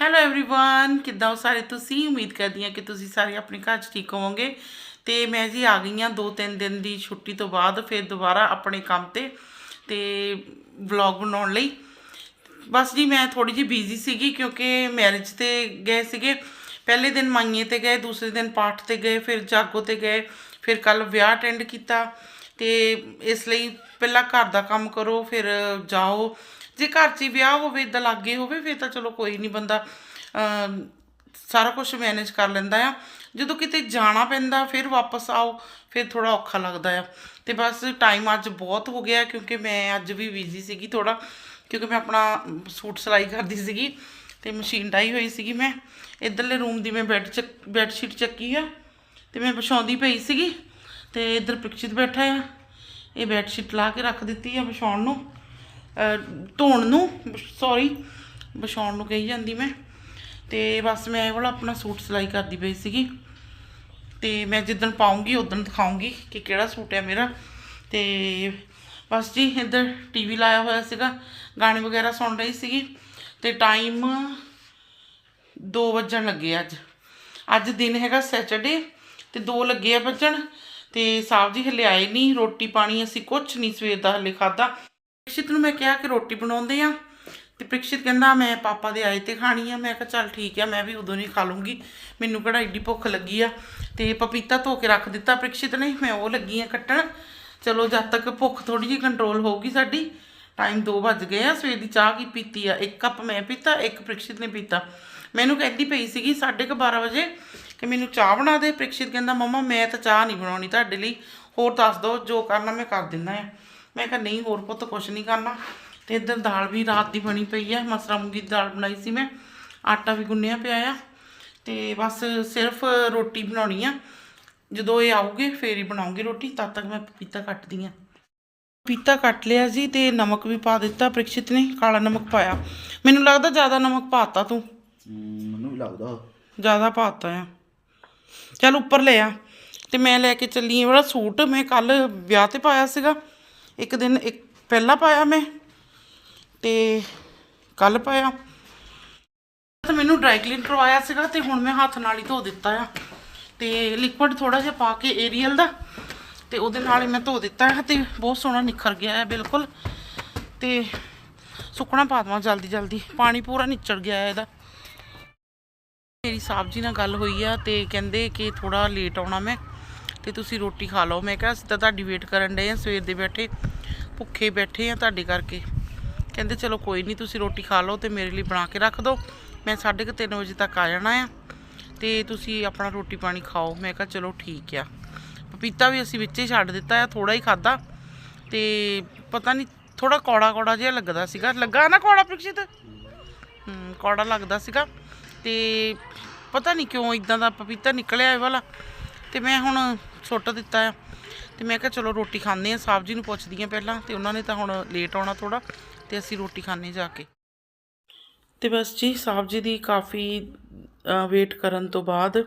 Hello everyone ਕਿੱਦਾਂ ਹੋ ਸਾਰੇ ਤੁਸੀਂ ਉਮੀਦ ਕਰਦੀ ਹਾਂ ਕਿ ਤੁਸੀਂ ਸਾਰੇ ਆਪਣੇ ਘਰ 'ਚ ਠੀਕ ਹੋਵੋਗੇ ਤੇ ਮੈਂ ਜੀ ਆ ਗਈ ਹਾਂ ਦੋ ਤਿੰਨ ਦਿਨ ਦੀ ਛੁੱਟੀ ਤੋਂ ਬਾਅਦ ਫਿਰ ਦੁਬਾਰਾ ਆਪਣੇ ਕੰਮ ਤੇ ਤੇ ਵਲੌਗ ਬਣਾਉਣ ਲਈ ਬਸ ਜੀ ਮੈਂ ਥੋੜੀ ਜਿਹੀ ਬਿਜ਼ੀ ਸੀਗੀ ਕਿਉਂਕਿ ਮੈਰਿਜ ਤੇ ਗਏ ਸੀਗੇ ਪਹਿਲੇ ਦਿਨ ਮਾਈਏ ਤੇ ਗਏ ਦੂਸਰੇ ਦਿਨ ਪਾਠ ਤੇ ਗਏ ਫਿਰ ਜਾਗੋ ਤੇ ਗਏ ਫਿਰ ਕੱਲ ਵਿਆਹ ਅਟੈਂਡ ਕੀਤਾ ਤੇ ਇਸ ਲਈ ਪਹਿਲਾਂ ਘਰ ਦਾ ਕੰਮ ਕਰੋ ਫਿਰ ਜਾਓ ਜੇ ਘਰ 'ਚ ਹੀ ਵਿਆਹ ਹੋਵੇ ਇਦਾਂ ਲੱਗੇ ਹੋਵੇ, ਫਿਰ ਤਾਂ ਚਲੋ ਕੋਈ ਨਹੀਂ ਬੰਦਾ ਸਾਰਾ ਕੁਝ ਮੈਨੇਜ ਕਰ ਲੈਂਦਾ ਆ। ਜਦੋਂ ਕਿਤੇ ਜਾਣਾ ਪੈਂਦਾ, ਫਿਰ ਵਾਪਸ ਆਓ, ਫਿਰ ਥੋੜਾ ਔਖਾ ਲੱਗਦਾ ਆ। ਤੇ ਬਸ ਟਾਈਮ ਅੱਜ ਬਹੁਤ ਹੋ ਗਿਆ, ਕਿਉਂਕਿ ਮੈਂ ਅੱਜ ਵੀ ਬਿਜ਼ੀ ਸੀਗੀ ਥੋੜਾ ਕਿਉਂਕਿ ਮੈਂ ਆਪਣਾ ਸੂਟ ਸਿਲਾਈ ਕਰਦੀ ਸੀਗੀ ਤੇ ਮਸ਼ੀਨ ਡਾਈ ਹੋਈ ਸੀਗੀ ਮੈਂ। ਇਧਰਲੇ ਰੂਮ ਦੀ ਮੈਂ ਬੈੱਡ ਚ ਬੈੱਡ ਸ਼ੀਟ ਚੱਕੀ ਆ, ਤੇ ਮੈਂ ਵਿਛਾਉਂਦੀ ਪਈ ਸੀਗੀ, ਤੇ ਇਧਰ ਪ੍ਰਿਕਸ਼ਿਤ ਬੈਠਾ ਆ। ਇਹ ਬੈੱਡ ਸ਼ੀਟ ਲਾ ਕੇ ਰੱਖ ਦਿੱਤੀ ਆ ਵਿਛਾਉਣ ਨੂੰ। ਧੋਣ ਨੂੰ ਸੌਰੀ ਵਿਛਾਉਣ ਨੂੰ ਕਹੀ ਜਾਂਦੀ ਮੈਂ। ਤੇ ਬਸ ਮੈਂ ਇਹ ਵਾਲਾ ਆਪਣਾ ਸੂਟ ਸਿਲਾਈ ਕਰਦੀ ਪਈ ਸੀਗੀ। ਤੇ ਮੈਂ ਜਿੱਦਣ ਪਾਉਂਗੀ ਉਦੋਂ ਦਿਖਾਉਂਗੀ ਕਿ ਕਿਹੜਾ ਸੂਟ ਹੈ ਮੇਰਾ। ਤੇ ਬਸ ਜੀ, ਇੱਧਰ ਟੀਵੀ ਲਾਇਆ ਹੋਇਆ ਸੀਗਾ, ਗਾਣੇ ਵਗੈਰਾ ਸੁਣ ਰਹੀ ਸੀਗੀ। ਤੇ ਟਾਈਮ 2 ਵੱਜਣ ਲੱਗੇ ਅੱਜ। ਅੱਜ ਦਿਨ ਹੈਗਾ ਸੈਟਰਡੇ ਤੇ 2 ਲੱਗੇ ਆ ਵੱਜਣ। ਤੇ ਸਾਹਿਬ ਜੀ ਹਲੇ ਆਏ ਨਹੀਂ ਰੋਟੀ ਪਾਣੀ ਅਸੀਂ ਕੁਝ ਨਹੀਂ ਸਵੇਰ ਦਾ ਹਲੇ ਖਾਦਾ ਪ੍ਰਿਕਸ਼ਿਤ ਨੂੰ ਮੈਂ ਕਿਹਾ ਕਿ ਰੋਟੀ ਬਣਾਉਂਦੇ ਆ ਤੇ ਪ੍ਰਿਕਸ਼ਿਤ ਕਹਿੰਦਾ ਮੈਂ ਪਾਪਾ ਦੇ ਆਏ ਤੇ ਖਾਣੀ ਆ। ਮੈਂ ਕਿਹਾ ਚੱਲ ਠੀਕ ਆ, ਮੈਂ ਵੀ ਉਦੋਂ ਨਹੀਂ ਖਾ ਲੂੰਗੀ। ਮੈਨੂੰ ਕਿਹੜਾ ਏਡੀ ਭੁੱਖ ਲੱਗੀ ਆ। ਤੇ ਪਪੀਤਾ ਧੋ ਕੇ ਰੱਖ ਦਿੱਤਾ ਪ੍ਰਿਕਸ਼ਿਤ ਨੇ। ਮੈਂ ਉਹ ਲੱਗੀ ਆ ਕੱਟਣ। ਚਲੋ ਜਦ ਤੱਕ ਭੁੱਖ ਥੋੜੀ ਜਿਹੀ ਕੰਟਰੋਲ ਹੋਊਗੀ ਸਾਡੀ ਟਾਈਮ 2 ਵੱਜ ਗਏ ਆ। ਸਵੇਰ ਦੀ ਚਾਹ ਕੀ ਪੀਤੀ ਆ? ਇੱਕ ਕੱਪ ਮੈਂ ਪੀਤਾ, ਇੱਕ ਪ੍ਰਿਕਸ਼ਿਤ ਨੇ ਪੀਤਾ। ਮੈਨੂੰ ਕਹਿੰਦੀ ਪਈ ਸੀਗੀ 12:30 ਵਜੇ ਕਿ ਮੈਨੂੰ ਚਾਹ ਬਣਾ ਦੇ। ਪ੍ਰਿਕਸ਼ਿਤ ਕਹਿੰਦਾ, ਮਮਾ, ਮੈਂ ਤਾਂ ਚਾਹ ਨਹੀਂ ਬਣਾਉਣੀ ਤੁਹਾਡੇ ਲਈ। ਹੋਰ ਦੱਸ ਦਿਓ ਜੋ ਕਰਨਾ ਮੈਂ ਕਰ ਦਿੰਦਾ ਆ। ਮੈਂ ਕਿਹਾ ਨਹੀਂ ਹੋਰ ਪੁੱਤ ਕੁਛ ਨਹੀਂ ਕਰਨਾ। ਤੇ ਇੱਧਰ ਦਾਲ ਵੀ ਰਾਤ ਦੀ ਬਣੀ ਪਈ ਆ। ਮਸਰਾ ਮੂੰਗੀ ਦੀ ਦਾਲ ਬਣਾਈ ਸੀ ਮੈਂ। ਆਟਾ ਵੀ ਗੁੰਨਿਆ ਪਿਆ ਆ। ਤੇ ਬਸ ਸਿਰਫ ਰੋਟੀ ਬਣਾਉਣੀ ਆ। ਜਦੋਂ ਇਹ ਆਉਗੇ ਫੇਰ ਹੀ ਬਣਾਉਂਗੀ ਰੋਟੀ। ਤਦ ਤੱਕ ਮੈਂ ਪਪੀਤਾ ਕੱਟਦੀ ਆ। ਪਪੀਤਾ ਕੱਟ ਲਿਆ ਜੀ ਤੇ ਨਮਕ ਵੀ ਪਾ ਦਿੱਤਾ ਪ੍ਰਿਕਸ਼ਿਤ ਨੇ। ਕਾਲਾ ਨਮਕ ਪਾਇਆ। ਮੈਨੂੰ ਲੱਗਦਾ ਜ਼ਿਆਦਾ ਨਮਕ ਪਾਤਾ ਤੂੰ। ਮੈਨੂੰ ਵੀ ਲੱਗਦਾ। ਜ਼ਿਆਦਾ ਪਾਤਾ ਆ। ਚੱਲ ਉੱਪਰ ਲੈ ਆ। ਤੇ ਮੈਂ ਲੈ ਕੇ ਚੱਲੀ ਇਹ ਵਾਲਾ ਸੂਟ ਮੈਂ ਕੱਲ ਵਿਆਹ ਤੇ ਪਾਇਆ ਸੀਗਾ। ਇੱਕ ਦਿਨ ਇੱਕ ਪਹਿਲਾਂ ਪਾਇਆ ਮੈਂ ਤੇ ਕੱਲ ਪਾਇਆ। ਤੇ ਮੈਨੂੰ ਡਰਾਈ ਕਲੀਨ ਕਰਵਾਇਆ ਸੀਗਾ ਤੇ ਹੁਣ ਮੈਂ ਹੱਥ ਨਾਲ ਹੀ ਧੋ ਦਿੱਤਾ ਆ। ਤੇ ਲਿਕਵਿਡ ਥੋੜਾ ਜਿਹਾ ਪਾ ਕੇ ਏਰੀਅਲ ਦਾ ਤੇ ਉਹਦੇ ਨਾਲ ਹੀ ਮੈਂ ਧੋ ਦਿੱਤਾ ਹੈ ਤੇ ਬਹੁਤ ਸੋਹਣਾ ਨਿਖਰ ਗਿਆ ਹੈ ਬਿਲਕੁਲ। ਤੇ ਸੁੱਕਣਾ ਪਾ ਦਵਾਂ ਜਲਦੀ ਜਲਦੀ, ਪਾਣੀ ਪੂਰਾ ਨਿਚੜ ਗਿਆ ਹੈ ਇਹਦਾ। ਮੇਰੀ ਸਾਹਿਬ ਜੀ ਨਾਲ ਗੱਲ ਹੋਈ ਆ ਤੇ ਕਹਿੰਦੇ ਕਿ ਥੋੜਾ ਲੇਟ ਆਉਣਾ ਮੈਂ। ਤੇ ਤੁਸੀਂ ਰੋਟੀ ਖਾ ਲਓ। ਮੈਂ ਕਿਹਾ ਅਸੀਂ ਤਾਂ ਤੁਹਾਡੀ ਵੇਟ ਕਰਨ ਡਏ ਆ, ਸਵੇਰ ਦੇ ਬੈਠੇ, ਭੁੱਖੇ ਬੈਠੇ ਆ ਤੁਹਾਡੇ ਕਰਕੇ। ਕਹਿੰਦੇ ਚਲੋ ਕੋਈ ਨਹੀਂ ਤੁਸੀਂ ਰੋਟੀ ਖਾ ਲਓ ਤੇ ਮੇਰੇ ਲਈ ਬਣਾ ਕੇ ਰੱਖ ਦਿਓ ਮੈਂ 3:30 ਵਜੇ ਤੱਕ ਆ ਜਾਣਾ ਆ ਤੇ ਤੁਸੀਂ ਆਪਣਾ ਰੋਟੀ ਪਾਣੀ ਖਾਓ। ਮੈਂ ਕਿਹਾ ਚਲੋ ਠੀਕ ਆ। ਪਪੀਤਾ ਵੀ ਅਸੀਂ ਵਿੱਚੇ ਛੱਡ ਦਿੱਤਾ ਆ ਥੋੜਾ ਹੀ ਖਾਦਾ ਤੇ ਪਤਾ ਨਹੀਂ ਥੋੜਾ ਕੌੜਾ ਕੌੜਾ ਜਿਹਾ ਲੱਗਦਾ ਸੀਗਾ। ਲੱਗਾ ਨਾ ਕੌੜਾ ਪ੍ਰਿਕਸ਼ਿਤ ਕੌੜਾ ਲੱਗਦਾ ਸੀਗਾ। ਤੇ ਪਤਾ ਨਹੀਂ ਕਿਉਂ ਇਦਾਂ ਦਾ ਪਪੀਤਾ ਨਿਕਲਿਆ ਇਹ ਵਾਲਾ। ਤੇ ਮੈਂ ਹੁਣ ਸੁੱਟ ਦਿੱਤਾ ਆ। ਤੇ ਮੈਂ ਕਿਹਾ ਚਲੋ ਰੋਟੀ ਖਾਂਦੇ ਆ। ਸਾਹਿਬ ਜੀ ਨੂੰ ਪੁੱਛਦੀ ਆ ਪਹਿਲਾਂ, ਤੇ ਉਹਨਾਂ ਨੇ ਤਾਂ ਹੁਣ ਲੇਟ ਆਉਣਾ ਥੋੜਾ ਤੇ ਅਸੀਂ ਰੋਟੀ ਖਾਣੇ ਜਾ ਕੇ। ਤੇ ਬਸ ਜੀ, ਸਾਹਿਬ ਜੀ ਦੀ ਕਾਫੀ ਵੇਟ ਕਰਨ ਤੋਂ ਬਾਅਦ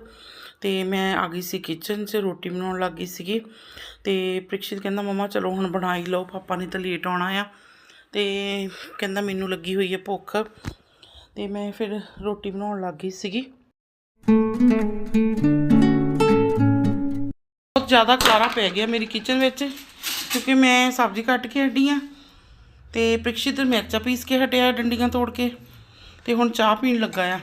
ਤੇ ਮੈਂ ਆ ਗਈ ਸੀ ਕਿਚਨ 'ਚ, ਰੋਟੀ ਬਣਾਉਣ ਲੱਗ ਗਈ ਸੀਗੀ। ਤੇ ਪ੍ਰਿਕਸ਼ਿਤ ਕਹਿੰਦਾ, ਮਮਾ, ਚਲੋ ਹੁਣ ਬਣਾਈ ਲਓ, ਪਾਪਾ ਨੇ ਤਾਂ ਲੇਟ ਆਉਣਾ ਆ। ਤੇ ਕਹਿੰਦਾ, ਮੈਨੂੰ ਲੱਗੀ ਹੋਈ ਹੈ ਭੁੱਖ। ਤੇ ਮੈਂ ਫਿਰ ਰੋਟੀ ਬਣਾਉਣ ਲੱਗ ਗਈ ਸੀਗੀ। ਬਹੁਤ ਜ਼ਿਆਦਾ ਖਲਾਰਾ ਪੈ ਗਿਆ ਮੇਰੀ ਕਿਚਨ ਵਿੱਚ, ਕਿਉਂਕਿ ਮੈਂ ਸਬਜ਼ੀ ਕੱਟ ਕੇ ਹੱਡੀ ਆ ਤੇ ਪ੍ਰਿਕਸ਼ਿਤ ਮਿਰਚਾਂ ਪੀਸ ਕੇ ਹਟਿਆ ਡੰਡੀਆਂ ਤੋੜ ਕੇ ਤੇ ਹੁਣ ਚਾਹ ਪੀਣ ਲੱਗਾ ਆ।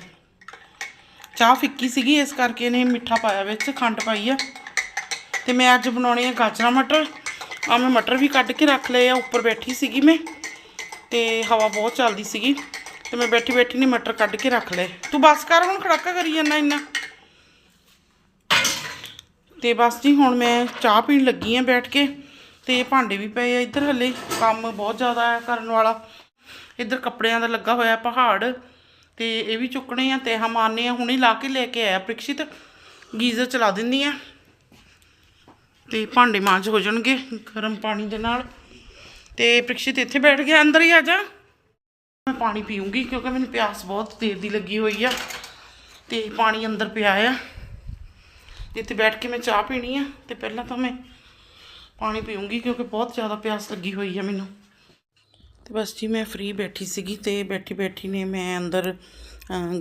ਚਾਹ ਫਿੱਕੀ ਸੀਗੀ, ਇਸ ਕਰਕੇ ਇਹਨੇ ਮਿੱਠਾ ਪਾਇਆ ਵਿੱਚ, ਖੰਡ ਪਾਈ ਆ। ਤੇ ਮੈਂ ਅੱਜ ਬਣਾਉਣੇ ਆ ਗਾਜਰਾਂ ਮਟਰ। ਆ ਮੈਂ ਮਟਰ ਵੀ ਕੱਢ ਕੇ ਰੱਖ ਲਏ ਆ, ਉੱਪਰ ਬੈਠੀ ਸੀਗੀ ਮੈਂ, ਤੇ ਹਵਾ ਬਹੁਤ ਚੱਲਦੀ ਸੀਗੀ। ਤੇ ਮੈਂ ਬੈਠੀ ਬੈਠੀ ਨੇ ਮਟਰ ਕੱਢ ਕੇ ਰੱਖ ਲਏ। ਤੂੰ ਬਸ ਕਰ, ਹੁਣ ਖੜਾਕਾ ਕਰੀ ਜਾਂਦਾ ਇੰਨਾ। ਤੇ ਬਸ ਜੀ, ਹੁਣ ਮੈਂ ਚਾਹ ਪੀਣ ਲੱਗੀ ਆ ਬੈਠ ਕੇ ਤੇ ਭਾਂਡੇ ਵੀ ਪਏ ਆ ਇੱਧਰ ਹਲੇ, ਕੰਮ ਬਹੁਤ ਜ਼ਿਆਦਾ ਆ ਕਰਨ ਵਾਲਾ। ਇੱਧਰ ਕੱਪੜਿਆਂ ਦਾ ਲੱਗਾ ਹੋਇਆ ਪਹਾੜ ਤੇ ਇਹ ਵੀ ਚੁੱਕਣੇ ਆ ਤੇ ਹਮ ਆਨੇ ਆ, ਹੁਣੇ ਲਾ ਕੇ ਲੈ ਕੇ ਆਇਆ ਪ੍ਰਿਕਸ਼ਿਤ ਗੀਜ਼ਰ ਚਲਾ ਦਿੰਦੀ ਆ ਤੇ ਭਾਂਡੇ ਮਾਂਜ ਹੋ ਜਾਣਗੇ ਗਰਮ ਪਾਣੀ ਦੇ ਨਾਲ। ਤੇ ਪ੍ਰਿਕਸ਼ਿਤ ਇੱਥੇ ਬੈਠ ਗਿਆ, ਅੰਦਰ ਹੀ ਆ ਜਾ। ਮੈਂ ਪਾਣੀ ਪੀਉਂਗੀ ਕਿਉਂਕਿ ਮੈਨੂੰ ਪਿਆਸ ਬਹੁਤ ਦੇਰ ਦੀ ਲੱਗੀ ਹੋਈ ਆ ਤੇ ਪਾਣੀ ਅੰਦਰ ਪਿਆ ਆ। ਇੱਥੇ ਬੈਠ ਕੇ ਮੈਂ ਚਾਹ ਪੀਣੀ ਆ, ਤੇ ਪਹਿਲਾਂ ਤਾਂ ਮੈਂ ਪਾਣੀ ਪੀਉਂਗੀ ਕਿਉਂਕਿ ਬਹੁਤ ਜ਼ਿਆਦਾ ਪਿਆਸ ਲੱਗੀ ਹੋਈ ਆ ਮੈਨੂੰ। ਤੇ ਬਸ ਜੀ ਮੈਂ ਫ੍ਰੀ ਬੈਠੀ ਸੀਗੀ ਤੇ ਬੈਠੀ ਬੈਠੀ ਨੇ ਮੈਂ ਅੰਦਰ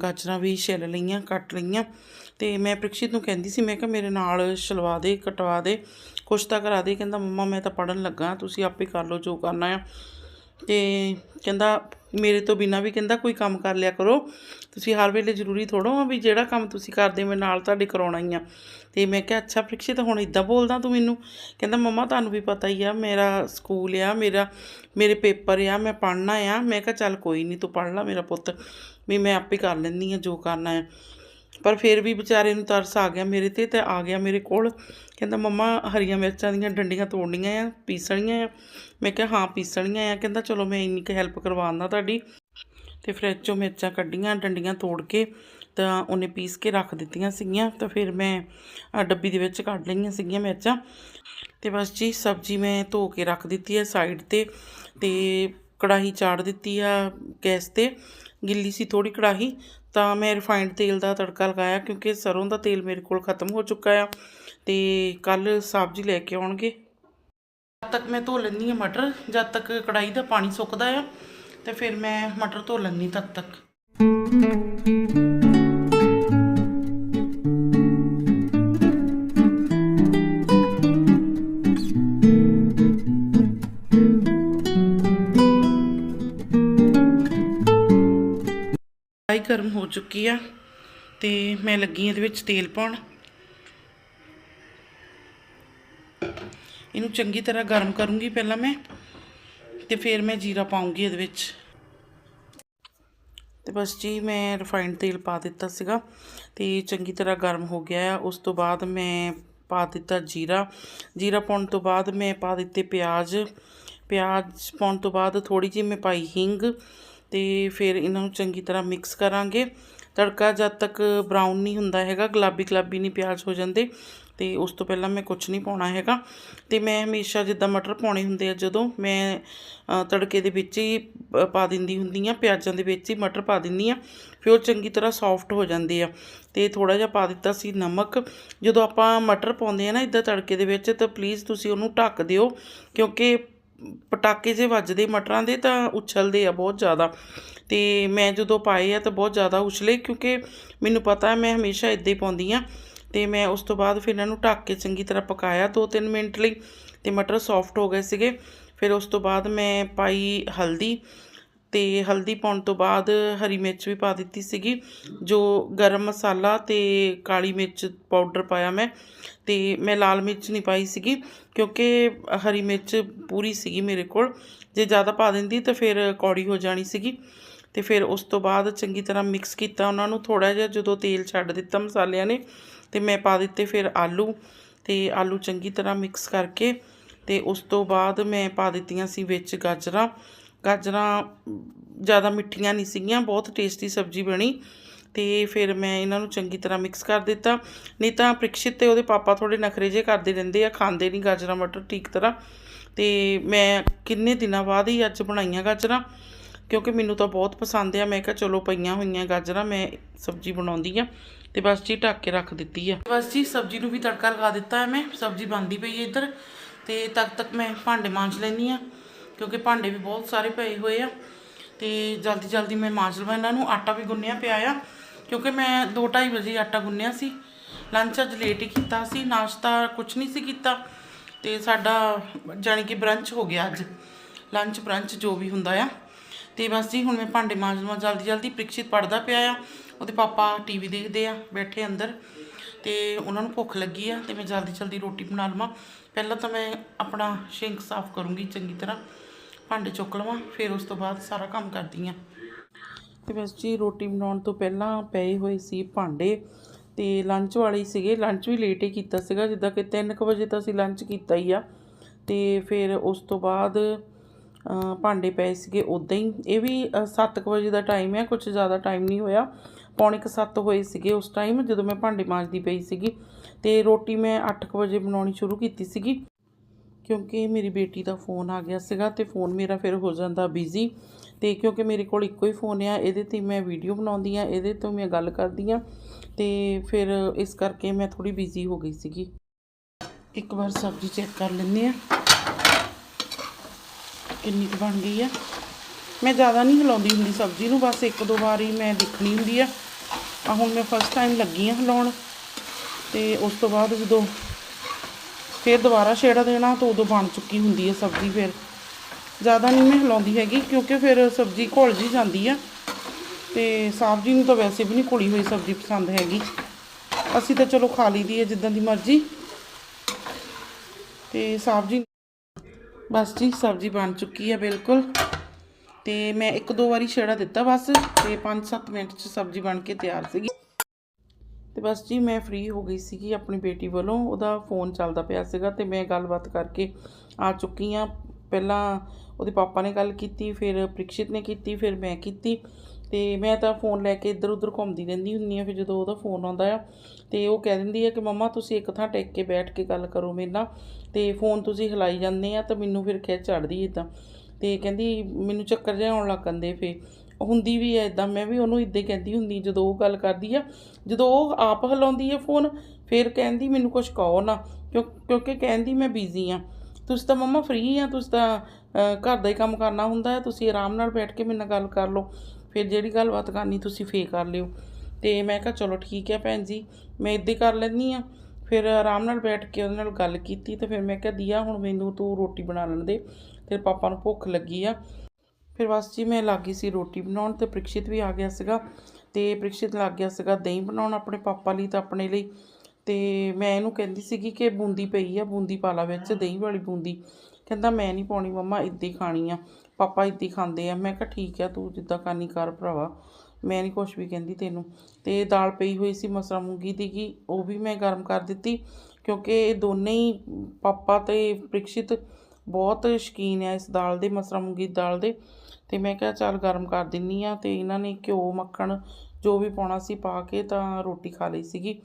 ਗਾਜਰਾਂ ਵੀ ਛਿੱਲ ਲਈਆਂ, ਕੱਟ ਲਈਆਂ। ਤੇ ਮੈਂ ਪ੍ਰਿਕਸ਼ਿਤ ਨੂੰ ਕਹਿੰਦੀ ਸੀ, ਮੈਂ ਕਿਹਾ ਮੇਰੇ ਨਾਲ ਛਲਵਾ ਦੇ, ਕਟਵਾ ਦੇ, ਕੁਛ ਤਾਂ ਕਰਾ ਦੇ। ਕਹਿੰਦਾ, ਮੰਮਾ, ਮੈਂ ਤਾਂ ਪੜਨ ਲੱਗਾ, ਤੁਸੀਂ ਆਪੇ ਕਰ ਲਓ ਜੋ ਕਰਨਾ ਆ। ਤੇ ਕਹਿੰਦਾ ਮੇਰੇ ਤੋਂ ਬਿਨਾ ਵੀ ਕਹਿੰਦਾ ਕੋਈ ਕੰਮ ਕਰ ਲਿਆ ਕਰੋ। ਤੁਸੀਂ ਹਰ ਵੇਲੇ ਜ਼ਰੂਰੀ ਥੋੜੋ ਆ ਵੀ ਜਿਹੜਾ ਕੰਮ ਤੁਸੀਂ ਕਰਦੇ ਮੈਂ ਨਾਲ ਤੁਹਾਡੇ ਕਰਾਉਣਾ ਹੀ ਆ। ਤੇ ਮੈਂ ਕਿਹਾ, ਅੱਛਾ ਪ੍ਰਿਕਸ਼ਿਤ ਹੁਣ ਇਦਾਂ ਬੋਲਦਾ ਤੂੰ ਮੈਨੂੰ? ਕਹਿੰਦਾ, ਮੰਮਾ, ਤੁਹਾਨੂੰ ਵੀ ਪਤਾ ਹੀ ਆ, ਮੇਰਾ ਸਕੂਲ ਆ, ਮੇਰਾ, ਮੇਰੇ ਪੇਪਰ ਆ, ਮੈਂ ਪੜ੍ਹਨਾ ਆ। ਮੈਂ ਕਿਹਾ, ਚੱਲ ਕੋਈ ਨਹੀਂ ਤੂੰ ਪੜ੍ਹ ਲੈ ਮੇਰਾ ਪੁੱਤ, ਵੀ ਮੈਂ ਆਪੇ ਕਰ ਲੈਂਦੀ ਆ ਜੋ ਕਰਨਾ ਹੈ ਪਰ ਫਿਰ ਵੀ ਵਿਚਾਰੇ ਨੂੰ ਤਰਸ ਆ ਗਿਆ ਮੇਰੇ ਤੇ ਤੇ ਆ ਗਿਆ ਮੇਰੇ ਕੋਲ। ਕਹਿੰਦਾ, ਮੰਮਾ, ਹਰੀਆਂ ਮਿਰਚਾਂ ਦੀਆਂ ਡੰਡੀਆਂ ਤੋੜਨੀਆਂ ਆ, ਪੀਸਣੀਆਂ ਆ। ਮੈਂ ਕਿਹਾ, ਹਾਂ, ਪੀਸਣੀਆਂ ਆ। ਕਹਿੰਦਾ, ਚਲੋ, ਮੈਂ ਇੰਨੀ ਕੁ ਹੈਲਪ ਕਰਵਾਉਂਦਾ ਤੁਹਾਡੀ। ਤੇ ਫਰਿੱਜ ਚੋਂ ਮਿਰਚਾਂ ਕੱਢੀਆਂ, ਡੰਡੀਆਂ ਤੋੜ ਕੇ ਤਾਂ ਉਹਨੇ ਪੀਸ ਕੇ ਰੱਖ ਦਿੱਤੀਆਂ ਸੀਗੀਆਂ। ਤਾਂ ਫਿਰ ਮੈਂ ਡੱਬੀ ਦੇ ਵਿੱਚ ਕੱਢ ਲਈਆਂ ਸੀਗੀਆਂ ਮਿਰਚਾਂ। ਤੇ ਬਸ ਜੀ, ਸਬਜ਼ੀ ਮੈਂ ਧੋ ਕੇ ਰੱਖ ਦਿੱਤੀ ਹੈ ਸਾਈਡ ਤੇ ਤੇ ਕੜਾਹੀ ਚਾੜ ਦਿੱਤੀ ਆ ਗੈਸ ਤੇ। ਗਿੱਲੀ ਸੀ ਥੋੜੀ ਕੜਾਹੀ। ਤਾਂ ਮੈਂ ਰਿਫਾਈਨਡ ਤੇਲ ਦਾ ਤੜਕਾ ਲਗਾਇਆ ਕਿਉਂਕਿ ਸਰੋਂ ਦਾ ਤੇਲ ਮੇਰੇ ਕੋਲ ਖਤਮ ਹੋ ਚੁੱਕਾ ਆ ਤੇ ਕੱਲ ਸਬਜ਼ੀ ਲੈ ਕੇ ਆਉਣਗੇ। ਜਦ ਤੱਕ ਮੈਂ ਧੋ ਲੈਂਦੀ ਹਾਂ ਮਟਰ, ਜਦ ਤੱਕ ਕੜਾਈ ਦਾ ਪਾਣੀ ਸੁੱਕਦਾ ਆ ਤੇ ਫਿਰ ਮੈਂ ਮਟਰ ਧੋ ਲੈਂਦੀ ਤਦ ਤੱਕ। ਕੜਾਈ ਗਰਮ ਹੋ ਚੁੱਕੀ ਆ ਤੇ ਮੈਂ ਲੱਗੀ ਇਹਦੇ ਵਿੱਚ ਤੇਲ ਪਾਉਣ। ਇਹਨੂੰ ਚੰਗੀ ਤਰ੍ਹਾਂ ਗਰਮ ਕਰੂੰਗੀ ਪਹਿਲਾਂ ਮੈਂ ਤੇ ਫਿਰ ਮੈਂ ਜੀਰਾ ਪਾਉਂਗੀ ਇਹਦੇ ਵਿੱਚ। ਤੇ ਬਸ ਜੀ ਮੈਂ ਰਿਫਾਈਨਡ ਤੇਲ ਪਾ ਦਿੱਤਾ ਸੀਗਾ ਤੇ ਚੰਗੀ ਤਰ੍ਹਾਂ ਗਰਮ ਹੋ ਗਿਆ ਆ। ਉਸ ਤੋਂ ਬਾਅਦ ਮੈਂ ਪਾ ਦਿੱਤਾ ਜੀਰਾ। ਜੀਰਾ ਪਾਉਣ ਤੋਂ ਬਾਅਦ ਮੈਂ ਪਾ ਦਿੱਤੇ ਪਿਆਜ਼। ਪਿਆਜ਼ ਪਾਉਣ ਤੋਂ ਬਾਅਦ ਥੋੜੀ ਜਿਹੀ ਮੈਂ ਪਾਈ ਹਿੰਗ ਤੇ ਫਿਰ ਇਹਨਾਂ ਨੂੰ ਚੰਗੀ ਤਰ੍ਹਾਂ ਮਿਕਸ ਕਰਾਂਗੇ। ਤੜਕਾ ਜਦ ਤੱਕ ਬਰਾਊਨ ਨਹੀਂ ਹੁੰਦਾ ਹੈਗਾ, ਗੁਲਾਬੀ ਗੁਲਾਬੀ ਨਹੀਂ ਪਿਆਜ਼ ਹੋ ਜਾਂਦੇ, ਤੇ ਉਸ ਤੋਂ ਪਹਿਲਾਂ ਮੈਂ ਕੁਝ ਨਹੀਂ ਪਾਉਣਾ ਹੈਗਾ। ਤੇ ਮੈਂ ਹਮੇਸ਼ਾ ਜਿੱਦਾਂ ਮਟਰ ਪਾਉਣੇ ਹੁੰਦੇ ਆ, ਜਦੋਂ ਮੈਂ ਤੜਕੇ ਦੇ ਵਿੱਚ ਹੀ ਪਾ ਦਿੰਦੀ ਹੁੰਦੀ ਆ ਪਿਆਜ਼ਾਂ ਦੇ ਵਿੱਚ ਹੀ ਮਟਰ ਪਾ ਦਿੰਦੀ ਆ ਫਿਰ ਉਹ ਚੰਗੀ ਤਰ੍ਹਾਂ ਸੌਫਟ ਹੋ ਜਾਂਦੇ ਆ। ਤੇ ਥੋੜਾ ਜਿਹਾ ਪਾ ਦਿੱਤਾ ਸੀ ਨਮਕ। ਜਦੋਂ ਆਪਾਂ ਮਟਰ ਪਾਉਂਦੇ ਆ ਨਾ, ਇਦਾਂ ਤੜਕੇ ਦੇ ਵਿੱਚ, ਤਾਂ ਪਲੀਜ਼ ਤੁਸੀਂ ਉਹਨੂੰ ਢੱਕ ਦਿਓ, ਕਿਉਂਕਿ ਪਟਾਕੇ ਜੇ ਵੱਜਦੇ ਮਟਰਾਂ ਦੇ ਤਾਂ ਉਛਲਦੇ ਆ ਬਹੁਤ ਜ਼ਿਆਦਾ। ਤੇ ਮੈਂ ਜਦੋਂ ਪਾਏ ਆ ਤਾਂ ਬਹੁਤ ਜ਼ਿਆਦਾ ਉਛਲੇ ਕਿਉਂਕਿ ਮੈਨੂੰ ਪਤਾ ਮੈਂ ਹਮੇਸ਼ਾ ਇਦਾਂ ਹੀ ਪਾਉਂਦੀ ਆ ਤੇ ਮੈਂ ਉਸ ਤੋਂ ਬਾਅਦ ਫਿਰ ਇਹਨਾਂ ਨੂੰ ਢੱਕ ਕੇ ਚੰਗੀ ਤਰ੍ਹਾਂ ਪਕਾਇਆ 2-3 ਮਿੰਟ ਲਈ ਤੇ ਮਟਰ ਸੌਫਟ ਹੋ ਗਏ ਸੀਗੇ। ਫਿਰ ਉਸ ਤੋਂ ਬਾਅਦ ਮੈਂ ਪਾਈ ਹਲਦੀ ਅਤੇ ਹਲਦੀ ਪਾਉਣ ਤੋਂ ਬਾਅਦ ਹਰੀ ਮਿਰਚ ਵੀ ਪਾ ਦਿੱਤੀ ਸੀਗੀ, ਜੋ ਗਰਮ ਮਸਾਲਾ ਅਤੇ ਕਾਲੀ ਮਿਰਚ ਪਾਊਡਰ ਪਾਇਆ ਮੈਂ ਅਤੇ ਮੈਂ ਲਾਲ ਮਿਰਚ ਨਹੀਂ ਪਾਈ ਸੀਗੀ, ਕਿਉਂਕਿ ਹਰੀ ਮਿਰਚ ਪੂਰੀ ਸੀਗੀ ਮੇਰੇ ਕੋਲ, ਜੇ ਜ਼ਿਆਦਾ ਪਾ ਦਿੰਦੀ ਤਾਂ ਫਿਰ ਕੌੜੀ ਹੋ ਜਾਣੀ ਸੀਗੀ, ਤੇ ਫਿਰ ਉਸ ਤੋਂ ਬਾਅਦ ਚੰਗੀ ਤਰ੍ਹਾਂ ਮਿਕਸ ਕੀਤਾ ਉਹਨਾਂ ਨੂੰ ਥੋੜਾ ਜਿਹਾ, ਜਦੋਂ ਤੇਲ ਛੱਡ ਦਿੱਤਾ ਮਸਾਲਿਆਂ ਨੇ, ਤੇ ਮੈਂ ਪਾ ਦਿੱਤੇ ਫਿਰ ਆਲੂ, ਤੇ ਆਲੂ ਚੰਗੀ ਤਰ੍ਹਾਂ ਮਿਕਸ ਕਰਕੇ, ਤੇ ਉਸ ਤੋਂ ਬਾਅਦ ਮੈਂ ਪਾ ਦਿੱਤੀਆਂ ਸੀ ਵਿੱਚ ਗਾਜਰਾਂ ਗਾਜਰਾਂ ਜ਼ਿਆਦਾ ਮਿੱਠੀਆਂ ਨਹੀਂ ਸੀਗੀਆਂ, ਬਹੁਤ ਟੇਸਟੀ ਸਬਜ਼ੀ ਬਣੀ। ਤੇ ਫਿਰ ਮੈਂ ਇਹਨਾਂ ਨੂੰ ਚੰਗੀ ਤਰ੍ਹਾਂ ਮਿਕਸ ਕਰ ਦਿੱਤਾ। ਨਹੀਂ ਤਾਂ ਪ੍ਰਿਕਸ਼ਿਤ ਤੇ ਉਹਦੇ ਪਾਪਾ ਥੋੜੇ ਨਖਰੇ ਜੇ ਕਰਦੇ ਰਹਿੰਦੇ ਆ, ਖਾਂਦੇ ਨਹੀਂ ਗਾਜਰਾਂ, ਮਟਰ ਠੀਕ ਤਰ੍ਹਾਂ। ਤੇ ਮੈਂ ਕਿੰਨੇ ਦਿਨਾਂ ਬਾਅਦ ਹੀ ਅੱਜ ਬਣਾਈਆਂ ਗਾਜਰਾਂ, ਕਿਉਂਕਿ ਮੈਨੂੰ ਤਾਂ ਬਹੁਤ ਪਸੰਦ ਆ। ਮੈਂ ਕਿਹਾ ਚਲੋ ਪਈਆਂ ਹੋਈਆਂ ਗਾਜਰਾਂ, ਮੈਂ ਸਬਜ਼ੀ ਬਣਾਉਂਦੀ ਆ ਤੇ ਬਸ ਜੀ ਢੱਕ ਕੇ ਰੱਖ ਦਿੱਤੀ ਆ। ਬਸ ਜੀ, ਸਬਜ਼ੀ ਨੂੰ ਵੀ ਤੜਕਾ ਲਗਾ ਦਿੱਤਾ ਹੈ ਮੈਂ, ਸਬਜ਼ੀ ਬਣਦੀ ਪਈ ਹੈ ਇੱਧਰ। ਤੇ ਤਦ ਤੱਕ ਮੈਂ ਭਾਂਡੇ ਮਾਂਜ ਲੈਂਦੀ ਆ। ਕਿਉਂਕਿ ਭਾਂਡੇ ਵੀ ਬਹੁਤ ਸਾਰੇ ਪਏ ਹੋਏ ਆ ਤੇ ਜਲਦੀ ਜਲਦੀ ਮੈਂ ਮਾਂਜ ਲਵਾਂ ਇਹਨਾਂ ਨੂੰ ਆਟਾ ਵੀ ਗੁੰਨਿਆ ਪਿਆ ਆ। ਕਿਉਂਕਿ ਮੈਂ 2:30 ਵਜੇ ਆਟਾ ਗੁੰਨਿਆ ਸੀ, ਲੰਚ ਅੱਜ ਲੇਟ ਹੀ ਕੀਤਾ ਸੀ, ਨਾਸ਼ਤਾ ਕੁਝ ਨਹੀਂ ਸੀ ਕੀਤਾ ਤੇ ਸਾਡਾ ਜਾਣੀ ਕਿ ਬ੍ਰੰਚ ਹੋ ਗਿਆ ਅੱਜ। ਲੰਚ ਬ੍ਰੰਚ ਜੋ ਵੀ ਹੁੰਦਾ ਆ। ਤੇ ਬਸ ਜੀ, ਹੁਣ ਮੈਂ ਭਾਂਡੇ ਮਾਂਜ ਲਵਾਂ ਜਲਦੀ ਜਲਦੀ ਪ੍ਰਿਕਸ਼ਿਤ ਪੜਦਾ ਪਿਆ ਆ। ਉਹਦੇ ਪਾਪਾ ਟੀਵੀ ਦੇਖਦੇ ਆ, ਬੈਠੇ ਅੰਦਰ ਤੇ ਉਹਨਾਂ ਨੂੰ ਭੁੱਖ ਲੱਗੀ ਆ ਤੇ ਮੈਂ ਜਲਦੀ ਜਲਦੀ ਰੋਟੀ ਬਣਾ ਲਵਾਂ। ਪਹਿਲਾਂ ਤਾਂ ਮੈਂ ਆਪਣਾ ਸ਼ਿੰਕ ਸਾਫ਼ ਕਰੂੰਗੀ ਚੰਗੀ ਤਰ੍ਹਾਂ। ਭਾਂਡੇ ਚੁੱਕ ਲਵਾਂ, ਫਿਰ ਉਸ ਤੋਂ ਬਾਅਦ ਸਾਰਾ ਕੰਮ ਕਰਦੀ ਆ। ਤੇ ਬਸ ਜੀ, ਰੋਟੀ ਬਣਾਉਣ ਤੋਂ ਪਹਿਲਾਂ ਪਏ ਹੋਏ ਸੀ ਭਾਂਡੇ ਤੇ ਲੰਚ ਵਾਲੇ ਸੀਗੇ। ਲੰਚ ਵੀ ਲੇਟ ਹੀ ਕੀਤਾ ਸੀਗਾ, ਜਿੱਦਾਂ ਕਿ 3:00 ਵਜੇ ਤਾਂ ਅਸੀਂ ਲੰਚ ਕੀਤਾ ਹੀ ਆ। ਤੇ ਫਿਰ ਉਸ ਤੋਂ ਬਾਅਦ ਭਾਂਡੇ ਪਏ ਸੀਗੇ ਉਦਾਂ ਹੀ। ਇਹ ਵੀ 7:00 ਵਜੇ ਦਾ ਟਾਈਮ ਹੈ ਕੁਝ ਜ਼ਿਆਦਾ ਟਾਈਮ ਨਹੀਂ ਹੋਇਆ। ਪੌਣੇ ਕੁ ਸੱਤ ਹੋਏ ਸੀਗੇ ਉਸ ਟਾਈਮ ਜਦੋਂ ਮੈਂ ਭਾਂਡੇ ਮਾਂਜਦੀ ਪਈ ਸੀਗੀ। ਤੇ ਰੋਟੀ ਮੈਂ 8:00 ਵਜੇ ਬਣਾਉਣੀ ਸ਼ੁਰੂ ਕੀਤੀ ਸੀਗੀ। ਕਿਉਂਕਿ ਮੇਰੀ ਬੇਟੀ ਦਾ ਫੋਨ ਆ ਗਿਆ ਸੀਗਾ ਤੇ ਫੋਨ ਮੇਰਾ ਫਿਰ ਹੋ ਜਾਂਦਾ ਬਿਜ਼ੀ ਤੇ ਕਿਉਂਕਿ ਮੇਰੇ ਕੋਲ ਇੱਕੋ ਹੀ ਫੋਨ ਆ, ਇਹਦੇ ਤੇ ਮੈਂ ਵੀਡੀਓ ਬਣਾਉਂਦੀ ਆ, ਇਹਦੇ ਤੋਂ ਮੈਂ ਗੱਲ ਕਰਦੀ ਆ ਤੇ ਫਿਰ ਇਸ ਕਰਕੇ ਮੈਂ ਥੋੜੀ ਬਿਜ਼ੀ ਹੋ ਗਈ ਸੀਗੀ। ਇੱਕ ਵਾਰ ਸਬਜ਼ੀ ਚੈੱਕ ਕਰ ਲੈਂਦੇ ਆ। ਕਿੰਨੀ ਕੁ ਬਣ ਗਈ ਆ। ਮੈਂ ਜ਼ਿਆਦਾ ਨਹੀਂ ਹਿਲਾਉਂਦੀ ਹੁੰਦੀ ਸਬਜ਼ੀ ਨੂੰ, ਬਸ ਇੱਕ ਦੋ ਵਾਰੀ ਮੈਂ ਦੇਖਣੀ ਹੁੰਦੀ ਆ। ਆ ਹੁਣ ਮੈਂ ਫਸਟ ਟਾਈਮ ਲੱਗੀ ਆ ਹਿਲਾਉਣ ਤੇ ਉਸ ਤੋਂ ਬਾਅਦ ਜਦੋਂ ਫਿਰ ਦੁਬਾਰਾ ਛੇੜਾ ਦੇਣਾ ਤਾਂ ਉਦੋਂ ਬਣ ਚੁੱਕੀ ਹੁੰਦੀ ਹੈ ਸਬਜ਼ੀ ਫਿਰ। ਜ਼ਿਆਦਾ ਨਹੀਂ ਮੈਂ ਹਿਲਾਉਂਦੀ ਹੈਗੀ ਕਿਉਂਕਿ ਫਿਰ ਸਬਜ਼ੀ ਘੁਲ ਜੀ ਜਾਂਦੀ ਆ। ਤੇ ਸਬਜ਼ੀ ਨੂੰ ਤਾਂ ਵੈਸੇ ਵੀ ਨਹੀਂ ਘੁਲੀ ਹੋਈ ਸਬਜ਼ੀ ਪਸੰਦ ਹੈਗੀ। ਅਸੀਂ ਤਾਂ ਚਲੋ ਖਾ ਲਈਦੀ ਹੈ ਜਿੱਦਾਂ ਦੀ ਮਰਜ਼ੀ। ਤੇ ਸਬਜ਼ੀ ਬਸ ਜੀ, ਸਬਜ਼ੀ ਬਣ ਚੁੱਕੀ ਹੈ ਬਿਲਕੁਲ। ਤੇ ਮੈਂ ਇੱਕ ਦੋ ਵਾਰੀ ਛੇੜਾ ਦਿੱਤਾ ਬਸ। ਤੇ 5-7 ਮਿੰਟ 'ਚ ਸਬਜ਼ੀ ਬਣ ਕੇ ਤਿਆਰ ਸੀਗੀ। ਤੇ ਬਸ ਜੀ ਮੈਂ ਫ੍ਰੀ ਹੋ ਗਈ ਸੀਗੀ ਆਪਣੀ ਬੇਟੀ ਵੱਲੋਂ, ਉਹਦਾ ਫੋਨ ਚੱਲਦਾ ਪਿਆ ਸੀਗਾ ਤੇ ਮੈਂ ਗੱਲਬਾਤ ਕਰਕੇ ਆ ਚੁੱਕੀ ਆ ਪਹਿਲਾਂ ਉਹਦੇ ਪਾਪਾ ਨੇ ਗੱਲ ਕੀਤੀ, ਫਿਰ ਪ੍ਰਿਕਸ਼ਿਤ ਨੇ ਕੀਤੀ, ਫਿਰ ਮੈਂ ਕੀਤੀ ਤੇ ਮੈਂ ਤਾਂ ਫੋਨ ਲੈ ਕੇ ਇੱਧਰ ਉੱਧਰ ਘੁੰਮਦੀ ਰਹਿੰਦੀ ਹੁੰਦੀ ਆ ਫਿਰ ਜਦੋਂ ਉਹਦਾ ਫੋਨ ਆਉਂਦਾ ਆ ਤੇ ਉਹ ਕਹਿ ਦਿੰਦੀ ਆ ਕਿ ਮੰਮਾ ਤੁਸੀਂ ਇੱਕ ਥਾਂ ਟੇਕ ਕੇ ਬੈਠ ਕੇ ਗੱਲ ਕਰੋ ਮੇਰੇ ਨਾਲ ਤੇ ਫੋਨ ਤੁਸੀਂ ਹਿਲਾਈ ਜਾਂਦੇ ਆ ਤਾਂ ਮੈਨੂੰ ਫਿਰ ਖਿੱਚ ਚੜਦੀ ਇਦਾਂ ਤੇ ਕਹਿੰਦੀ ਮੈਨੂੰ ਚੱਕਰ ਜਿਹਾ ਆਉਣ ਲੱਗ ਕੰਦੇ ਫੇ ਹੁੰਦੀ ਵੀ ਐ ਇਦਾਂ ਮੈਂ ਵੀ ਉਹਨੂੰ ਇਦਾਂ ਕਹਿੰਦੀ ਹੁੰਦੀ ਜਦੋਂ ਉਹ ਗੱਲ ਕਰਦੀ ਆ, ਜਦੋਂ ਉਹ ਆਪ ਹਿਲਾਉਂਦੀ ਆ ਫੋਨ ਫਿਰ ਕਹਿੰਦੀ ਮੈਨੂੰ ਕੁਝ ਕਹੋ ਨਾ, ਕਿਉਂ, ਕਿਉਂਕਿ ਕਹਿੰਦੀ ਮੈਂ ਬਿਜ਼ੀ ਆ। ਤੁਸੀਂ ਤਾਂ ਮੰਮਾ ਫ੍ਰੀ ਆ, ਤੁਸੀਂ ਤਾਂ ਘਰ ਦਾ ਹੀ ਕੰਮ ਕਰਨਾ ਹੁੰਦਾ ਹੈ, ਤੁਸੀਂ ਆਰਾਮ ਨਾਲ ਬੈਠ ਕੇ ਮੇਰੇ ਨਾਲ ਗੱਲ ਕਰ ਲਓ, ਫਿਰ ਜਿਹੜੀ ਗੱਲਬਾਤ ਕਰਨੀ ਤੁਸੀਂ ਫੇ ਕਰ ਲਿਓ। ਤੇ ਮੈਂ ਕਿਹਾ ਚਲੋ ਠੀਕ ਹੈ ਭੈਣ ਜੀ, ਮੈਂ ਇੱਦਾਂ ਕਰ ਲੈਂਦੀ ਆ, ਫਿਰ ਆਰਾਮ ਨਾਲ ਬੈਠ ਕੇ ਉਹਦੇ ਨਾਲ ਗੱਲ ਕੀਤੀ ਤੇ ਫਿਰ ਮੈਂ ਕਿਹਾ ਦੀਆ ਹੁਣ ਮੈਨੂੰ ਤੂੰ ਰੋਟੀ ਬਣਾ ਲੈਣ ਦੇ ਤੇ ਪਾਪਾ ਨੂੰ ਭੁੱਖ ਲੱਗੀ ਆ। ਫਿਰ ਬਸ ਜੀ ਮੈਂ ਲੱਗ ਗਈ ਸੀ ਰੋਟੀ ਬਣਾਉਣ ਤੇ ਪ੍ਰਿਕਸ਼ਿਤ ਵੀ ਆ ਗਿਆ ਸੀਗਾ ਤੇ ਪ੍ਰਿਕਸ਼ਿਤ ਲੱਗ ਗਿਆ ਸੀਗਾ ਦਹੀਂ ਬਣਾਉਣ ਆਪਣੇ ਪਾਪਾ ਲਈ ਤਾਂ ਆਪਣੇ ਲਈ ਤੇ ਮੈਂ ਇਹਨੂੰ ਕਹਿੰਦੀ ਸੀਗੀ ਕਿ ਬੂੰਦੀ ਪਈ ਆ, ਬੂੰਦੀ ਪਾ ਲਾ ਵਿੱਚ, ਦਹੀਂ ਵਾਲੀ ਬੂੰਦੀ। ਕਹਿੰਦਾ ਮੈਂ ਨਹੀਂ ਪਾਉਣੀ ਮੰਮਾ, ਇੱਦਾਂ ਹੀ ਖਾਣੀ ਆ। ਪਾਪਾ ਇੱਦਾਂ ਹੀ ਖਾਂਦੇ ਆ। ਮੈਂ ਕਿਹਾ ਠੀਕ ਆ, ਤੂੰ ਜਿੱਦਾਂ ਕਰਨੀ ਕਰ ਭਰਾਵਾ। ਮੈਂ ਨਹੀਂ ਕੁਛ ਵੀ ਕਹਿੰਦੀ ਤੈਨੂੰ। ਤੇ ਦਾਲ ਪਈ ਹੋਈ ਸੀ ਮਸਰਾ ਮੂੰਗੀ ਦੀ ਕੀ ਉਹ ਵੀ ਮੈਂ ਗਰਮ ਕਰ ਦਿੱਤੀ ਕਿਉਂਕਿ ਇਹ ਦੋਨੇ ਹੀ ਪਾਪਾ ਤੇ ਪ੍ਰਿਕਸ਼ਿਤ ਬਹੁਤ ਸ਼ੌਕੀਨ ਹੈ ਇਸ ਦਾਲ ਦੇ, ਮਸਰਾ ਮੂੰਗੀ ਦੀ ਦਾਲ ਦੇ। ਤੇ ਮੈਂ ਕਿਹਾ ਚੱਲ ਗਰਮ ਕਰ ਦਿੰਨੀ ਆ ਤੇ ਇਹਨਾਂ ਨੇ ਘਿਓ, ਮੱਖਣ ਜੋ ਵੀ ਪਾਉਣਾ ਸੀ ਪਾ ਕੇ ਤਾਂ ਰੋਟੀ ਖਾ ਲਈ ਸੀਗੀ।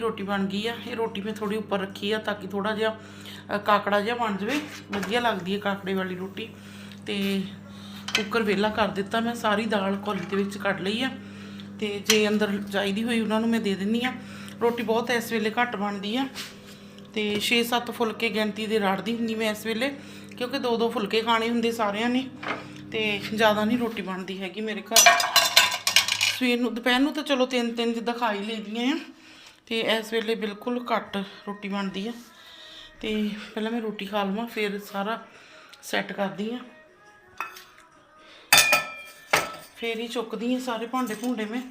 ਰੋਟੀ ਬਣ ਗਈ ਆ। ਇਹ ਰੋਟੀ ਮੈਂ ਥੋੜੀ ਉੱਪਰ ਰੱਖੀ ਆ ਤਾਂ ਕਿ ਥੋੜਾ ਜਿਹਾ ਕਾਕੜਾ ਜਿਹਾ ਬਣ ਜਾਵੇ। ਵਧੀਆ ਲੱਗਦੀ ਹੈ ਕਾਕੜੇ ਵਾਲੀ ਰੋਟੀ। ਤੇ ਕੁੱਕਰ ਵੇਲਾ ਕਰ ਦਿੱਤਾ, ਮੈਂ ਸਾਰੀ ਦਾਲ ਕੌਲੀ ਦੇ ਵਿੱਚ ਕੱਢ ਲਈ ਆ। ਤੇ ਜੇ ਅੰਦਰ ਚਾਹੀਦੀ ਹੋਈ ਉਹਨਾਂ ਨੂੰ ਮੈਂ ਦੇ ਦਿੰਨੀ ਆ। ਰੋਟੀ ਬਹੁਤ ਇਸ ਵੇਲੇ ਘੱਟ ਬਣਦੀ ਆ। ਤੇ 6-7 ਫੁਲਕੇ ਗਿਣਤੀ ਦੇ ਰੜਦੀ ਹੁੰਦੀ ਮੈਂ ਇਸ ਵੇਲੇ, ਕਿਉਂਕਿ ਦੋ ਦੋ ਫੁਲਕੇ ਖਾਣੇ ਹੁੰਦੇ ਸਾਰਿਆਂ ਨੇ। ਤੇ ਜ਼ਿਆਦਾ ਨਹੀਂ ਰੋਟੀ ਬਣਦੀ ਹੈਗੀ ਮੇਰੇ ਘਰ। ਸਵੇਰ ਨੂੰ, ਦੁਪਹਿਰ ਨੂੰ ਤਾਂ ਚਲੋ ਤਿੰਨ ਤਿੰਨ ਜਿੱਦਾਂ ਖਾ ਹੀ ਲਈਦੀਆਂ ਆ। ਤੇ ਇਸ ਵੇਲੇ ਬਿਲਕੁਲ ਘੱਟ ਰੋਟੀ ਬਣਦੀ ਆ। ਤੇ ਪਹਿਲਾਂ ਮੈਂ ਰੋਟੀ ਖਾ ਲਵਾਂ, ਫਿਰ ਸਾਰਾ ਸੈੱਟ ਕਰਦੀ ਆ। ਫੇਰ ਹੀ ਚੁੱਕਦੀ ਆ ਸਾਰੇ ਭਾਂਡੇ ਭੁੰਡੇ ਮੈਂ।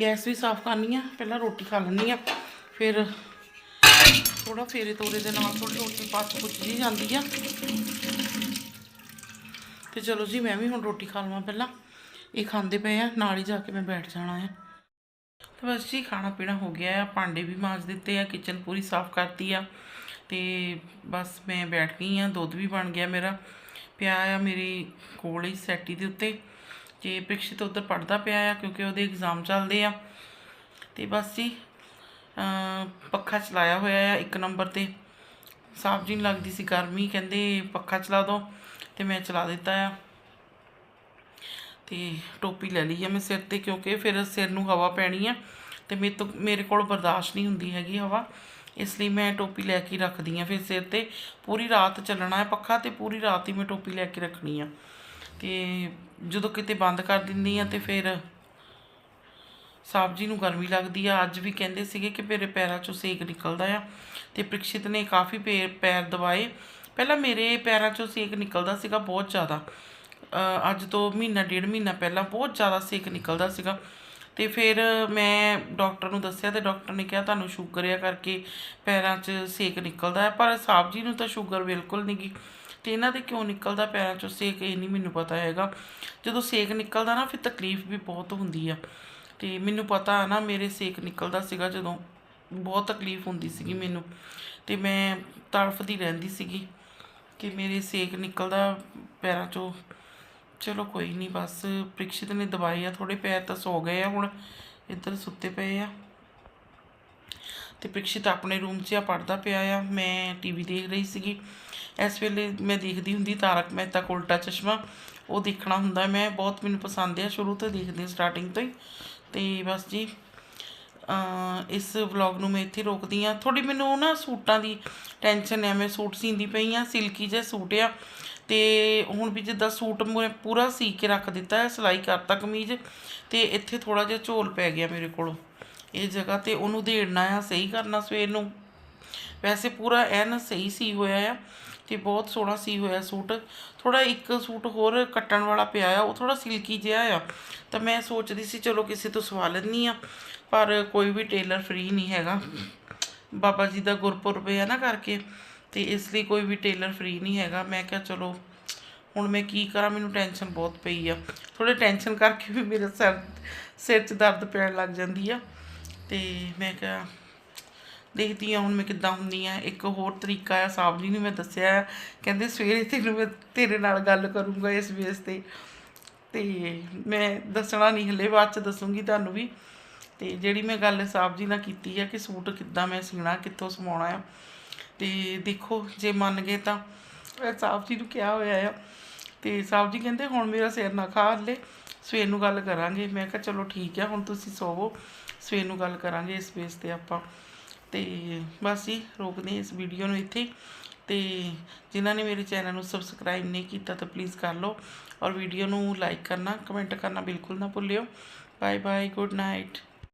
ਗੈਸ ਵੀ ਸਾਫ਼ ਕਰਨੀ ਆ, ਪਹਿਲਾਂ ਰੋਟੀ ਖਾ ਲੈਣੀ ਆ ਫਿਰ ਥੋੜਾ ਫੇਰੇ ਤੋਰੇ ਦੇ ਨਾਲ ਥੋੜੀ ਰੋਟੀ ਪੱਚ ਪੁੱਚ ਜੀ ਜਾਂਦੀ ਆ। ਤੇ ਚਲੋ ਜੀ, ਮੈਂ ਵੀ ਹੁਣ ਰੋਟੀ ਖਾ ਲਵਾਂ ਪਹਿਲਾਂ। ਇਹ ਖਾਂਦੇ ਪਏ ਆ, ਨਾਲ ਹੀ ਜਾ ਕੇ ਮੈਂ ਬੈਠ ਜਾਣਾ ਆ। ਤੇ ਬਸ ਜੀ, ਖਾਣਾ ਪੀਣਾ ਹੋ ਗਿਆ ਆ, ਭਾਂਡੇ ਵੀ ਮਾਂਜ ਦਿੱਤੇ ਆ, ਕਿਚਨ ਪੂਰੀ ਸਾਫ਼ ਕਰਤੀ ਆ। ਤੇ ਬਸ ਮੈਂ ਬੈਠ ਗਈ ਆ, ਦੁੱਧ ਵੀ ਬਣ ਗਿਆ ਮੇਰਾ। ਪਿਆ ਆ ਮੇਰੇ ਕੋਲ ਹੀ ਸੈਟੀ ਦੇ ਉੱਤੇ। ਜੇ ਪ੍ਰਿਕਸ਼ਿਤ ਉੱਧਰ ਪੜਦਾ ਪਿਆ ਆ ਕਿਉਂਕਿ ਉਹਦੇ ਐਗਜ਼ਾਮ ਚੱਲਦੇ ਆ। ਤੇ ਬਸ ਜੀ ਪੱਖਾ ਚਲਾਇਆ ਹੋਇਆ ਆ ਇੱਕ ਨੰਬਰ ਤੇ। ਸਾਫ਼ ਜੀ ਲੱਗਦੀ ਸੀ ਗਰਮੀ, ਕਹਿੰਦੇ ਪੱਖਾ ਚਲਾ ਦਿਓ ਤੇ ਮੈਂ ਚਲਾ ਦਿੱਤਾ ਆ। ਤੇ ਟੋਪੀ ਲੈ ਲਈ ਆ ਮੈਂ ਸਿਰ ਤੇ ਕਿਉਂਕਿ ਫਿਰ ਸਿਰ ਨੂੰ ਹਵਾ ਪੈਣੀ ਆ ਤੇ ਮੇਰੇ ਤੋਂ, ਮੇਰੇ ਕੋਲ ਬਰਦਾਸ਼ਤ ਨਹੀਂ ਹੁੰਦੀ ਹੈਗੀ ਹਵਾ। ਇਸ ਲਈ ਮੈਂ ਟੋਪੀ ਲੈ ਕੇ ਰੱਖਦੀ ਆ ਫਿਰ ਸਿਰ ਤੇ। ਪੂਰੀ ਰਾਤ ਚੱਲਣਾ ਹੈ ਪੱਖਾ ਤੇ ਪੂਰੀ ਰਾਤ ਹੀ ਮੈਂ ਟੋਪੀ ਲੈ ਕੇ ਰੱਖਣੀ ਆ। ਤੇ ਜਦੋਂ ਕਿਤੇ ਬੰਦ ਕਰ ਦਿੰਦੀ ਆ ਤੇ ਫਿਰ ਸਾਹਿਬ ਜੀ ਨੂੰ ਗਰਮੀ ਲੱਗਦੀ ਆ। ਅੱਜ ਵੀ ਕਹਿੰਦੇ ਸੀਗੇ ਕਿ ਮੇਰੇ ਪੈਰਾਂ 'ਚੋਂ ਸੇਕ ਨਿਕਲਦਾ ਆ ਤੇ ਪ੍ਰਿਕਸ਼ਿਤ ਨੇ ਕਾਫੀ ਪੈਰ ਪੈਰ ਦਬਾਏ। ਪਹਿਲਾਂ ਮੇਰੇ ਪੈਰਾਂ 'ਚੋਂ ਸੇਕ ਨਿਕਲਦਾ ਸੀਗਾ ਬਹੁਤ ਜ਼ਿਆਦਾ। ਅੱਜ ਤੋਂ ਮਹੀਨਾ, ਡੇਢ ਮਹੀਨਾ ਪਹਿਲਾਂ ਬਹੁਤ ਜ਼ਿਆਦਾ ਸੇਕ ਨਿਕਲਦਾ ਸੀਗਾ। ਤੇ ਫਿਰ ਮੈਂ ਡਾਕਟਰ ਨੂੰ ਦੱਸਿਆ ਤੇ ਡਾਕਟਰ ਨੇ ਕਿਹਾ, ਤੁਹਾਨੂੰ ਸ਼ੂਗਰ ਆ ਕਰਕੇ ਪੈਰਾਂ 'ਚ ਸੇਕ ਨਿਕਲਦਾ ਹੈ ਪਰ ਸਾਹਿਬ ਜੀ ਨੂੰ ਤਾਂ ਸ਼ੂਗਰ ਬਿਲਕੁਲ ਨਹੀਂ ਗੀ ਤੇ ਇਹਨਾਂ ਦੇ ਕਿਉਂ ਨਿਕਲਦਾ ਪੈਰਾਂ 'ਚੋਂ ਸੇਕ ਇਹ ਨਹੀਂ ਮੈਨੂੰ ਪਤਾ ਹੈਗਾ। ਜਦੋਂ ਸੇਕ ਨਿਕਲਦਾ ਨਾ, ਫਿਰ ਤਕਲੀਫ ਵੀ ਬਹੁਤ ਹੁੰਦੀ ਆ। ਤੇ ਮੈਨੂੰ ਪਤਾ ਨਾ, ਮੇਰੇ ਸੇਕ ਨਿਕਲਦਾ ਸੀਗਾ ਜਦੋਂ ਬਹੁਤ ਤਕਲੀਫ ਹੁੰਦੀ ਸੀਗੀ ਮੈਨੂੰ। ਤੇ ਮੈਂ ਤੜਫਦੀ ਰਹਿੰਦੀ ਸੀਗੀ ਕਿ ਮੇਰੇ ਸੇਕ ਨਿਕਲਦਾ ਪੈਰਾਂ 'ਚੋਂ। ਚਲੋ ਕੋਈ ਨਹੀਂ, ਬਸ ਪ੍ਰਿਕਸ਼ਿਤ ਨੇ ਦਵਾਈ ਆ ਥੋੜੇ ਪੈਰ ਤਾਂ ਸੋ ਗਏ ਆ ਹੁਣ, ਇੱਧਰ ਸੁੱਤੇ ਪਏ ਆ। ਤੇ ਪ੍ਰਿਕਸ਼ਿਤ ਆਪਣੇ ਰੂਮ 'ਚ ਆ ਪੜਦਾ ਪਿਆ ਆ। ਮੈਂ ਟੀਵੀ ਦੇਖ ਰਹੀ ਸੀਗੀ। ਇਸ ਵੇਲੇ ਮੈਂ ਦੇਖਦੀ ਹੁੰਦੀ ਤਾਰਕ ਮਹਿਤਾ ਕਾ ਉਲਟਾ ਚਸ਼ਮਾ, ਉਹ ਦੇਖਣਾ ਹੁੰਦਾ ਮੈਂ ਬਹੁਤ ਮੈਨੂੰ ਪਸੰਦ ਆ, ਸ਼ੁਰੂ ਤੋਂ ਦੇਖਦੀ ਸਟਾਰਟਿੰਗ ਤੋਂ ਹੀ। ਤੇ ਬਸ ਜੀ ਇਸ ਵਲੌਗ ਨੂੰ ਮੈਂ ਇੱਥੇ ਰੋਕਦੀ ਆ ਥੋੜੀ ਮੈਨੂੰ ਨਾ ਸੂਟਾਂ ਦੀ ਟੈਨਸ਼ਨ ਹੈ ਮੈਂ ਸੂਟ ਸੀਂਦੀ ਪਈ ਆ ਸਿਲਕੀ ਜਿਹਾ ਸੂਟ ਆ। ਤੇ ਹੁਣ ਵੀ ਜਿੱਦਾਂ ਸੂਟ ਮੈਂ ਪੂਰਾ ਸੀ ਕੇ ਰੱਖ ਦਿੱਤਾ ਹੈ, ਸਿਲਾਈ ਕਰਤਾ ਕਮੀਜ਼, ਤੇ ਇੱਥੇ ਥੋੜਾ ਜਿਹਾ ਝੋਲ ਪੈ ਗਿਆ ਮੇਰੇ ਕੋਲੋਂ। ਇਹ ਜਗ੍ਹਾ ਤੇ ਉਹਨੂੰ ਦੇੜਨਾ ਆ, ਸਹੀ ਕਰਨਾ ਸਵੇਰ ਨੂੰ। ਵੈਸੇ ਪੂਰਾ ਐਨ ਸਹੀ ਸੀ ਹੋਇਆ ਆ। ਤੇ ਬਹੁਤ ਸੋਹਣਾ ਸੀ ਹੋਇਆ ਸੂਟ। ਥੋੜਾ ਇੱਕ ਸੂਟ ਹੋਰ ਕੱਟਣ ਵਾਲਾ ਪਿਆ ਆ, ਉਹ ਥੋੜਾ ਸਿਲਕੀ ਜਿਹਾ ਆ। ਤਾਂ ਮੈਂ ਸੋਚਦੀ ਸੀ, ਚਲੋ ਕਿਸੇ ਤੋਂ ਸਵਾ ਲੈਂਦੀ ਆ ਪਰ ਕੋਈ ਵੀ ਟੇਲਰ ਫ੍ਰੀ ਨਹੀਂ ਹੈਗਾ। ਬਾਬਾ ਜੀ ਦਾ ਗੁਰਪੁਰਬ ਹੈ ਨਾ ਕਰਕੇ, ਤੇ ਇਸ ਲਈ ਕੋਈ ਵੀ ਟੇਲਰ ਫ੍ਰੀ ਨਹੀਂ ਹੈਗਾ। ਮੈਂ ਕਿਹਾ, ਚਲੋ, ਹੁਣ ਮੈਂ ਕੀ ਕਰਾਂ, ਮੈਨੂੰ ਟੈਨਸ਼ਨ ਬਹੁਤ ਪਈ ਆ। ਥੋੜੇ ਟੈਨਸ਼ਨ ਕਰਕੇ ਵੀ ਮੇਰੇ ਸਿਰ ਸਿਰ 'ਚ ਦਰਦ ਪੈਣ ਲੱਗ ਜਾਂਦੀ ਆ। ਤੇ ਮੈਂ ਕਿਹਾ ਦੇਖਦੀ ਹਾਂ ਹੁਣ ਮੈਂ ਕਿੱਦਾਂ ਹੁੰਦੀ ਆ ਇੱਕ ਹੋਰ ਤਰੀਕਾ ਆ ਸਾਹਿਬ ਜੀ ਨੇ ਮੈਂ ਦੱਸਿਆ ਹੈ। ਕਹਿੰਦੇ ਸਵੇਰੇ ਤੈਨੂੰ ਮੈਂ ਤੇਰੇ ਨਾਲ ਗੱਲ ਕਰੂੰਗਾ ਇਸ ਬੇਸ ਤੇ। ਤੇ ਮੈਂ ਦੱਸਣਾ ਨਹੀਂ ਹਲੇ, ਬਾਅਦ ਚ ਦੱਸੂੰਗੀ ਤੁਹਾਨੂੰ ਵੀ। ਤੇ ਜਿਹੜੀ ਮੈਂ ਗੱਲ ਸਾਹਿਬ ਜੀ ਨਾਲ ਕੀਤੀ ਆ ਕਿ ਸੂਟ ਕਿੱਦਾਂ ਮੈਂ ਸੀਣਾ ਕਿੱਥੋਂ ਸਵਾਉਣਾ ਆ। ਤੇ ਦੇਖੋ, ਜੇ ਮੰਨ ਗਏ ਤਾਂ ਸਾਹਿਬ ਜੀ ਨੂੰ ਕਿਹਾ ਹੋਇਆ ਆ। ਤੇ ਸਾਹਿਬ ਜੀ ਕਹਿੰਦੇ, ਹੁਣ ਮੇਰਾ ਸਿਰ ਨਾ ਖਾ ਹਲੇ, ਸਵੇਰ ਨੂੰ ਗੱਲ ਕਰਾਂਗੇ। ਮੈਂ ਕਿਹਾ, ਚਲੋ ਠੀਕ ਆ, ਹੁਣ ਤੁਸੀਂ ਸੋਵੋ, ਸਵੇਰ ਨੂੰ ਗੱਲ ਕਰਾਂਗੇ ਇਸ ਬੇਸ ਤੇ ਆਪਾਂ। ਤੇ ਬਸ ਜੀ, ਰੋਕਦੇ ਹਾਂ ਇਸ ਵੀਡੀਓ ਨੂੰ ਇੱਥੇ। ਤੇ ਜਿਨ੍ਹਾਂ ਨੇ ਮੇਰੇ ਚੈਨਲ ਨੂੰ ਸਬਸਕ੍ਰਾਈਬ ਨਹੀਂ ਕੀਤਾ ਤਾਂ ਪਲੀਜ਼ ਕਰ ਲਓ ਔਰ ਵੀਡੀਓ ਨੂੰ ਲਾਈਕ ਕਰਨਾ ਕਮੈਂਟ ਕਰਨਾ ਬਿਲਕੁਲ ਨਾ ਭੁੱਲਿਓ। Bye bye good night